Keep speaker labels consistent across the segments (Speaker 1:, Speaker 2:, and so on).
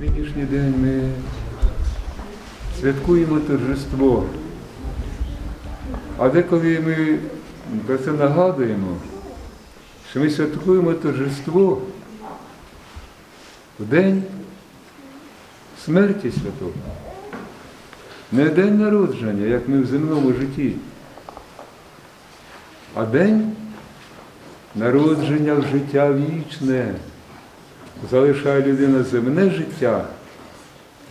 Speaker 1: Нинішній день ми святкуємо торжество. А деколи ми про це нагадуємо, що ми святкуємо торжество в день смерті святого. Не день народження, як ми в земному житті, а день народження в життя вічне. Залишає людина земне життя,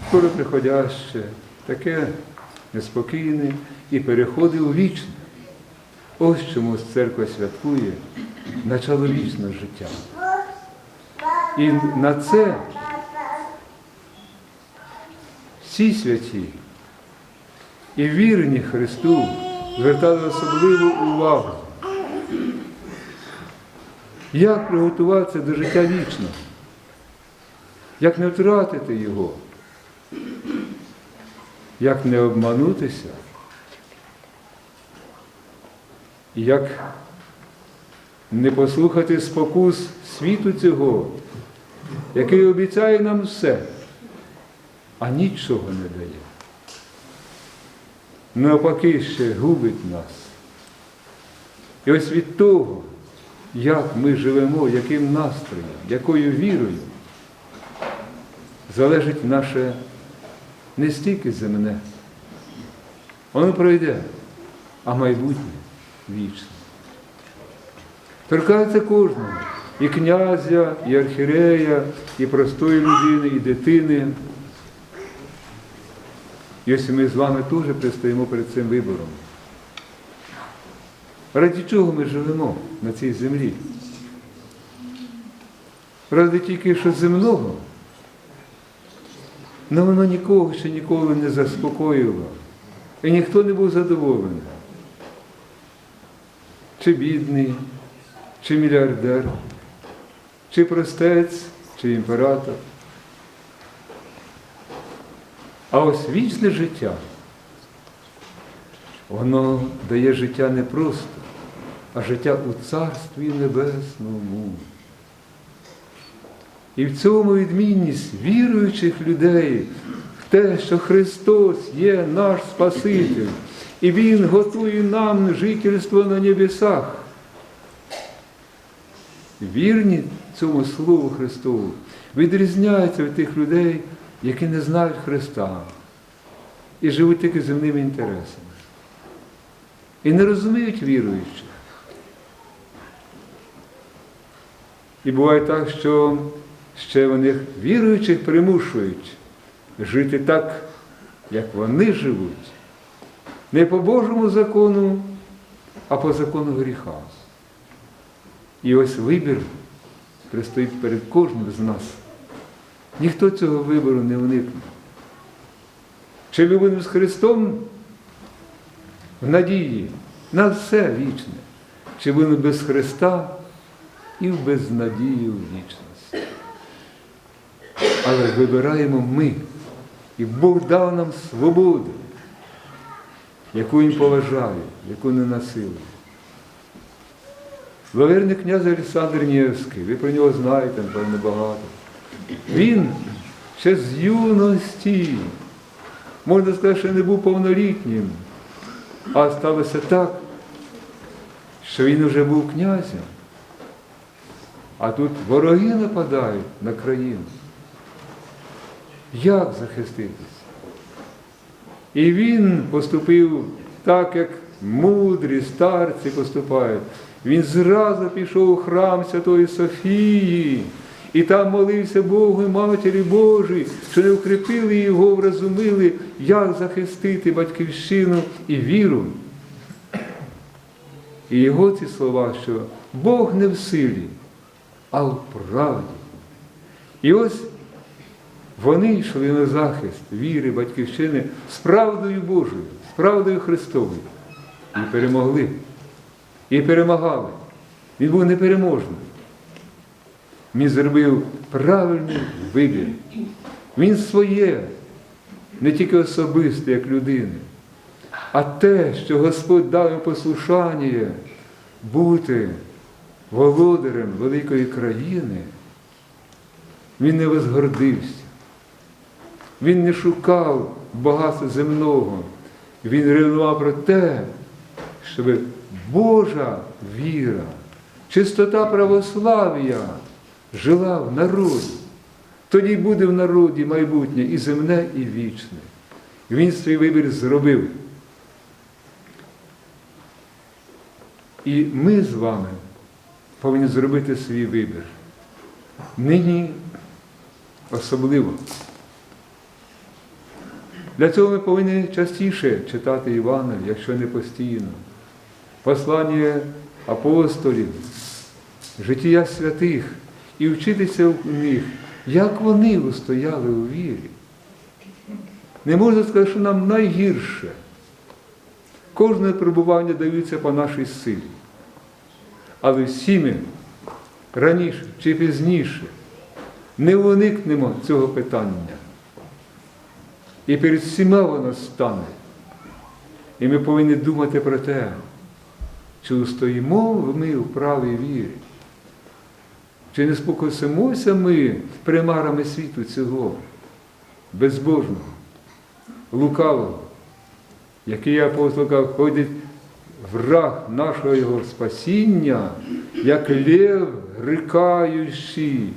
Speaker 1: скоро приходяще, таке неспокійне і переходить у вічне. Ось чому церква святкує начало вічного життя. І на це всі святі і вірні Христу звертали особливу увагу. Як приготуватися до життя вічного? Як не втратити його? Як не обманутися? Як не послухати спокус світу цього, який обіцяє нам все, а нічого не дає. Навпаки, ще губить нас. І ось від того, як ми живемо, яким настроєм, якою вірою, залежить наше не стільки земне. Воно пройде, а майбутнє вічне. Торкається кожного. І князя, і архірея, і простої людини, і дитини. І ось ми з вами теж пристоїмо перед цим вибором. Ради чого ми живемо на цій землі? Ради тільки що земного. Але воно нікого ще ніколи не заспокоїло. І ніхто не був задоволений. Чи бідний, чи мільярдер, чи простець, чи імператор. А ось вічне життя, воно дає життя не просто, а життя у Царстві Небесному. І в цьому відмінність віруючих людей в те, що Христос є наш Спаситель, і Він готує нам жительство на небесах. Вірні цьому Слову Христову відрізняються від тих людей, які не знають Христа і живуть тільки земними інтересами. І не розуміють віруючих. І буває так, що ще вони віруючих примушують жити так, як вони живуть. Не по Божому закону, а по закону гріха. І ось вибір пристоїть перед кожним з нас. Ніхто цього вибору не уникне. Чи ми будемо з Христом в надії на все вічне, чи будемо без Христа і в безнадію в вічність. Але вибираємо ми, і Бог дав нам свободу, яку Він поважає, яку не насилує. Лаверний князь Олександр Нєвський, ви про нього знаєте, напевно, багато. Він ще з юності, можна сказати, що не був повнолітнім, а сталося так, що він вже був князем. А тут вороги нападають на країну. Як захиститись? І він поступив так, як мудрі старці поступають. Він зразу пішов у храм Святої Софії і там молився Богу і Матері Божій, що не укріпили його, врозуміли, як захистити батьківщину і віру. І його ці слова, що Бог не в силі, а в правді. І ось вони йшли на захист віри батьківщини з правдою Божою, з правдою Христовою. І перемогли. І перемагали. Він був непереможний. Він зробив правильний вибір. Він своє, не тільки особисте, як людини, а те, що Господь дав йому послушання бути володарем великої країни, він не возгордився, Він не шукав багатства земного. Він ревнував про те, щоб Божа віра, чистота православ'я жила в народі. Тоді буде в народі майбутнє і земне, і вічне. Він свій вибір зробив. І ми з вами повинні зробити свій вибір. Нині особливо. Для цього ми повинні частіше читати Івана, якщо не постійно. Послання апостолів, життя святих і вчитися в них, як вони устояли у вірі. Не можна сказати, що нам найгірше. Кожне перебування дається по нашій силі. Але всі ми раніше чи пізніше не уникнемо цього питання. І перед всіма воно стане. І ми повинні думати про те, чи устоїмо ми в правій вірі, чи не спокусимося ми примарами світу цього, безбожного, лукавого, який апостол каже, ходить враг нашого його спасіння, як лев грикаючий,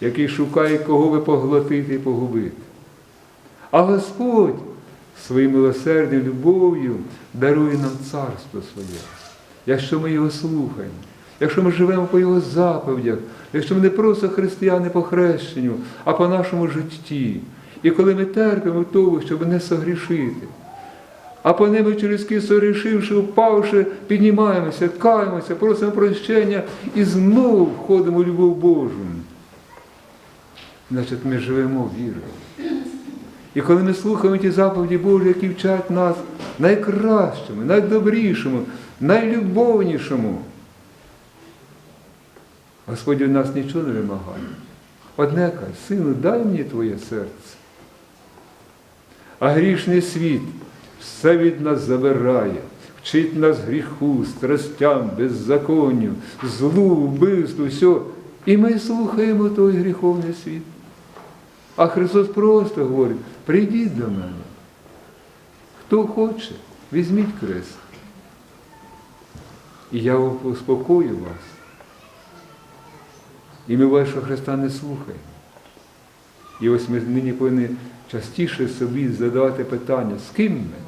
Speaker 1: який шукає, кого би поглотити і погубити. А Господь своїм милосердям, любов'ю дарує нам царство своє, якщо ми його слухаємо, якщо ми живемо по Його заповідях, якщо ми не просто християни по хрещенню, а по нашому житті. І коли ми терпимо того, щоб не согрішити, а по ними через ки согрішивши, впавши, піднімаємося, каємося, просимо прощення і знову входимо в любов Божу. Значить, ми живемо вірою. І коли ми слухаємо ті заповіді Божі, які вчать нас найкращому, найдобрішому, найлюбовнішому, Господь від нас нічого не вимагає. Одне каже, сину, дай мені твоє серце. А грішний світ все від нас забирає, вчить нас гріху, страстям, беззаконню, злу, вбивству, все. І ми слухаємо той гріховний світ. А Христос просто говорить, прийдіть до мене. Хто хоче, візьміть крест. І я успокою вас. І ми вашого Христа не слухаємо. І ось ми нині повинні частіше собі задавати питання, з ким ми?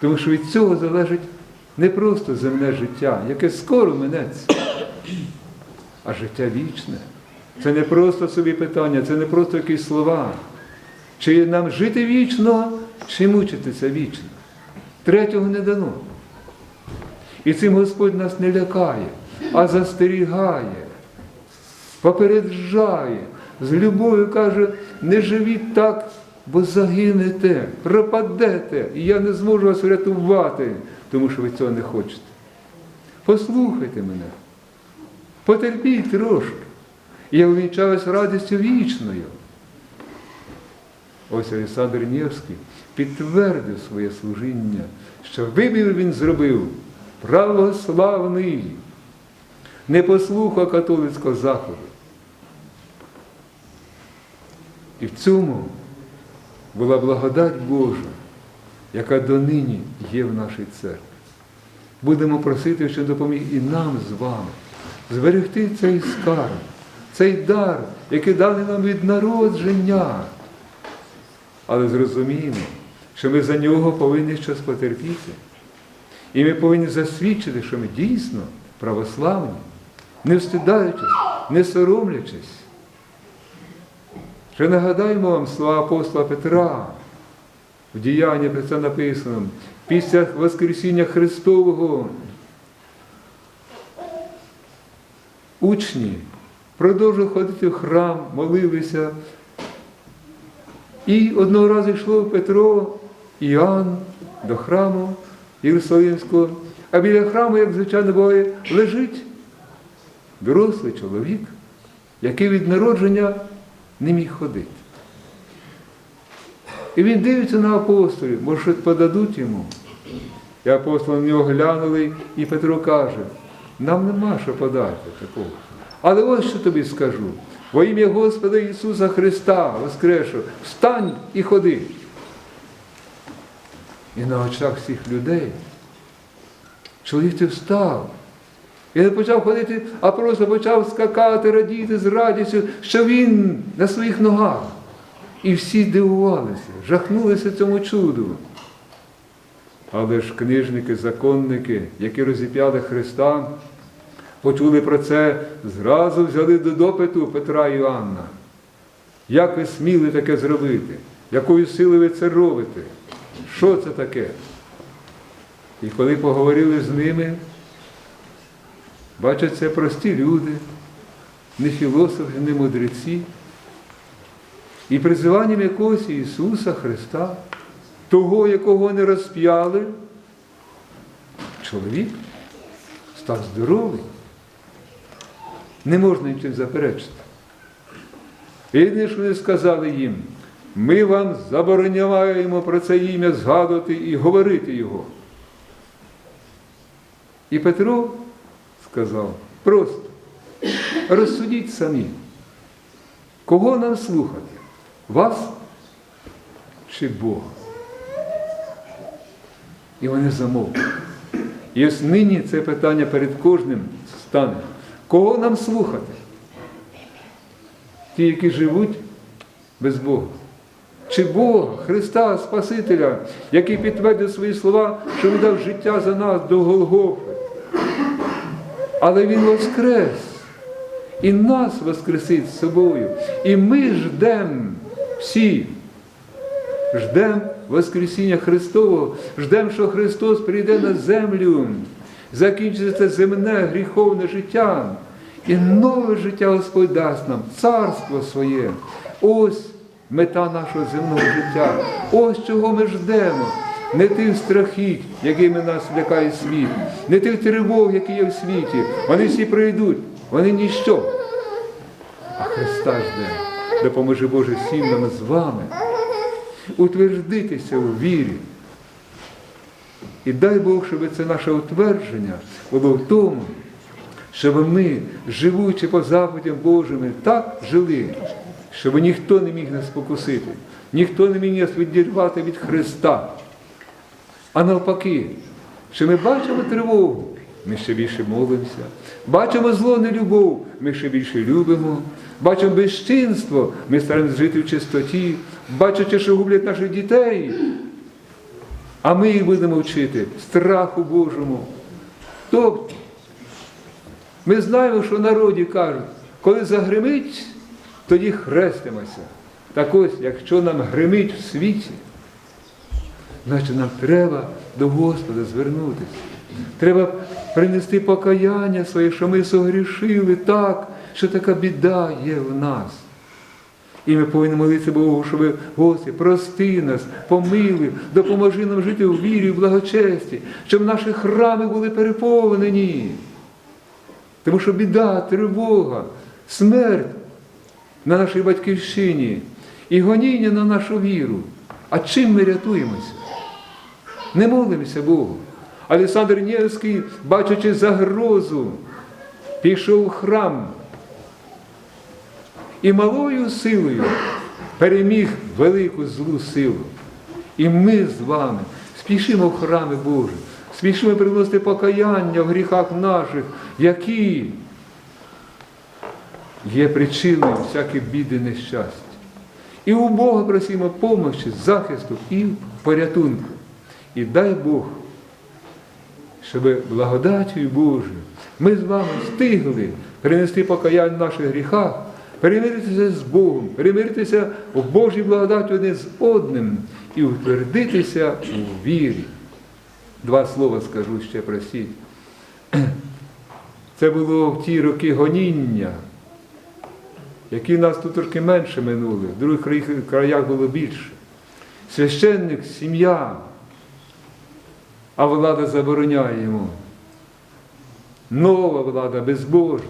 Speaker 1: Тому що від цього залежить не просто земне життя, яке скоро минеться, а життя вічне. Це не просто собі питання, це не просто якісь слова. Чи нам жити вічно, чи мучитися вічно. Третього не дано. І цим Господь нас не лякає, а застерігає, попереджає, з любов'ю каже, не живіть так, бо загинете, пропадете, і я не зможу вас врятувати, тому що ви цього не хочете. Послухайте мене, потерпіть трошки. Я увінчаюсь радістю вічною. Ось Олександр Нєвський підтвердив своє служіння, що вибір він зробив православний, не послухав католицького заходу. І в цьому була благодать Божа, яка донині є в нашій церкві. Будемо просити, що допоміг і нам з вами зберегти цей скарб, цей дар, який дали нам від народження. Але зрозуміємо, що ми за нього повинні щось потерпіти. І ми повинні засвідчити, що ми дійсно православні, не встидаючись, не соромлячись. Ще нагадаємо вам слова апостола Петра, в діянні про це написано, після Воскресіння Христового учні продовжували ходити в храм, молилися. І одного разу йшло Петро і Іоанн до храму Єрусалимського, а біля храму, як звичайно буває, лежить дорослий чоловік, який від народження не міг ходити. І він дивиться на апостолів, може, подадуть йому. І апостоли на нього глянули, і Петро каже, нам нема що подати такого. Але ось що тобі скажу. Во ім'я Господа Ісуса Христа, Воскрешу, встань і ходи. І на очах всіх людей чоловік ти встав. І не почав ходити, а просто почав скакати, радіти з радістю, що він на своїх ногах. І всі дивувалися, жахнулися цьому чуду. Але ж книжники, законники, які розіп'яли Христа, почули про це, зразу взяли до допиту Петра і Іоанна. Як ви сміли таке зробити? Якою силою ви це робите? Що це таке? І коли поговорили з ними, бачать, це прості люди, не філософи, не мудреці, і призиванням якогось Ісуса Христа, того, якого не розп'яли, чоловік став здоровий. Не можна нічим заперечити. Єдине, що вони сказали їм, ми вам забороняємо про це ім'я згадувати і говорити його. І Петро сказав, просто розсудіть самі, кого нам слухати? Вас чи Бога? І вони замовкли. І ось нині це питання перед кожним стане. Кого нам слухати? Ті, які живуть без Бога. Чи Бога, Христа Спасителя, який підтвердив свої слова, що Він дав життя за нас до Голгофи. Але Він воскрес і нас воскресить з собою. І ми ждемо всі. Ждемо Воскресіння Христового, ждемо, що Христос прийде на землю, закінчиться земне гріховне життя. І нове життя Господь дасть нам, царство своє. Ось мета нашого земного життя. Ось чого ми ждемо. Не тих страхіть, якими нас лякає світ, не тих тривог, які є в світі. Вони всі прийдуть, вони ніщо. А Христа жде. Допоможе Боже всім нам з вами утвердитися у вірі. І дай Бог, щоб це наше утвердження було в тому, щоб ми, живучи по заповідям Божими, так жили, щоб ніхто не міг нас спокусити, ніхто не міг нас відірвати від Христа. А навпаки, що ми бачимо тривогу, ми ще більше молимося. Бачимо зло, нелюбов, ми ще більше любимо. Бачимо безчинство, ми стараємося жити в чистоті, бачачи, що гублять наших дітей. А ми їх будемо вчити страху Божому. Тобто, ми знаємо, що в народі кажуть, коли загримить, тоді хрестимося. Так ось, якщо нам гримить в світі, значить нам треба до Господа звернутися. Треба принести покаяння своє, що ми согрішили так, що така біда є в нас. І ми повинні молитися Богу, щоб Господи, прости нас, помили, допоможи нам жити у вірі, в благочесті, щоб наші храми були переповнені. Тому що біда, тривога, смерть на нашій батьківщині і гоніння на нашу віру. А чим ми рятуємося? Не молимося Богу. Олександр Нєвський, бачачи загрозу, пішов в храм і малою силою переміг велику злу силу. І ми з вами спішимо в храми Божі, спішимо приносити покаяння в гріхах наших, які є причиною всяких біди нещастя. І у Бога просимо помощі, захисту і порятунку. І дай Бог, щоб благодаттю Божою ми з вами встигли принести покаяння в наших гріхах, перемиритися з Богом, перемиритися в Божій благодаті один з одним і утвердитися у вірі. Два слова скажу ще простіть. Це було в ті роки гоніння, які нас тут трошки менше минули, в других краях було більше. Священник, сім'я, а влада забороняє йому. Нова влада безбожна.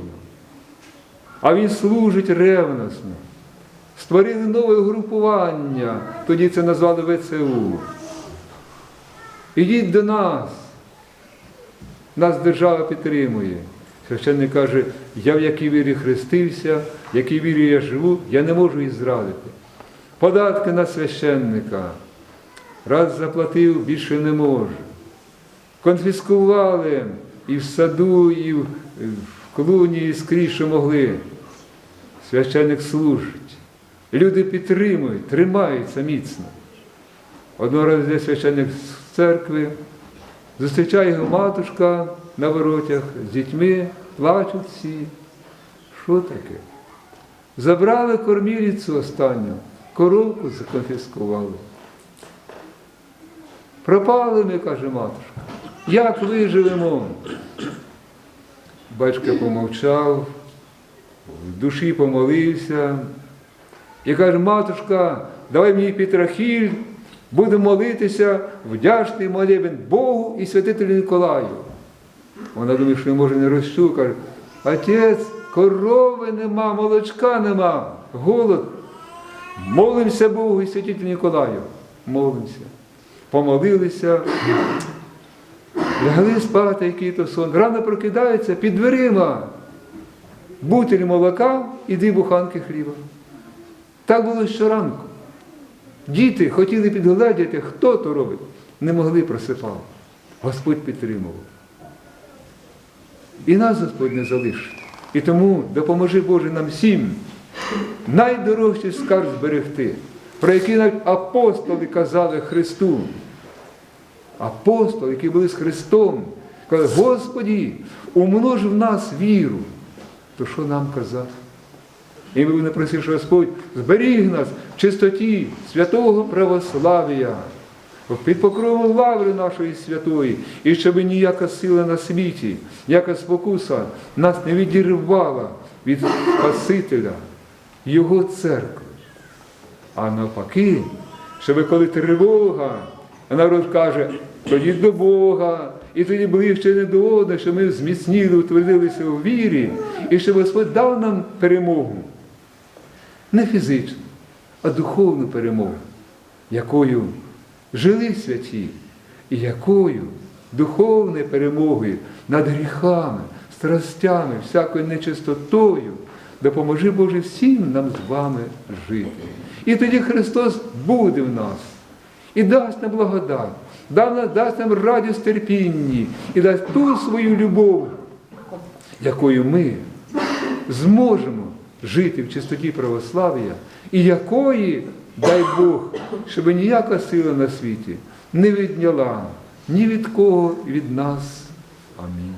Speaker 1: А він служить ревносно. Створили нове угрупування, тоді це назвали ВЦУ. Ідіть до нас. Нас держава підтримує. Священник каже, я в якій вірі хрестився, в якій вірі я живу, я не можу її зрадити. Податки на священника. Раз заплатив, більше не може. Конфіскували і в саду, і в, клуні, і скрізь, що могли. Священник служить. Люди підтримують, тримаються міцно. Одного разу священник церкви, зустрічає його матушка на воротях з дітьми, плачуть всі. Що таке? Забрали корміліцю останню, коровку законфіскували. Пропали ми, каже матушка. Як виживемо? Батько помовчав, в душі помолився і каже, матушка, давай мені Петрахіль, будемо молитися, вдячний молебен Богу і святителю Ніколаю. Вона думає, що може не розчув, каже, отець, корови нема, молочка нема, голод. Молимося Богу і святителю Ніколаю. Молимося. Помолилися, лягли спати, який то сон. Рано прокидаються під дверима. Бутиль молока і дві буханки хліба. Так було щоранку. Діти хотіли підгледіти, хто то робить. Не могли просипати. Господь підтримував. І нас Господь не залишить. І тому допоможи Боже нам всім найдорожчий скарб зберегти, про який навіть апостоли казали Христу. Апостоли, які були з Христом, казали, Господі, умнож в нас віру. То що нам казати? І ми просити, що Господь зберіг нас в чистоті святого православ'я, під покровом лаври нашої святої, і щоб ніяка сила на світі, ніяка спокуса нас не відірвала від Спасителя, Його церкви. А навпаки, щоб коли тривога, народ каже, тоді до Бога, і тоді ближче не до одного, що ми зміцніли, утвердилися у вірі, і щоб Господь дав нам перемогу. Не фізичну, а духовну перемогу, якою жили святі, і якою духовною перемогою над гріхами, страстями, всякою нечистотою допоможи Боже всім нам з вами жити. І тоді Христос буде в нас і дасть нам благодать, дасть нам радість терпінні і дасть ту свою любов, якою ми зможемо жити в чистоті православ'я, і якої, дай Бог, щоб ніяка сила на світі не відняла ні від кого від нас. Амінь.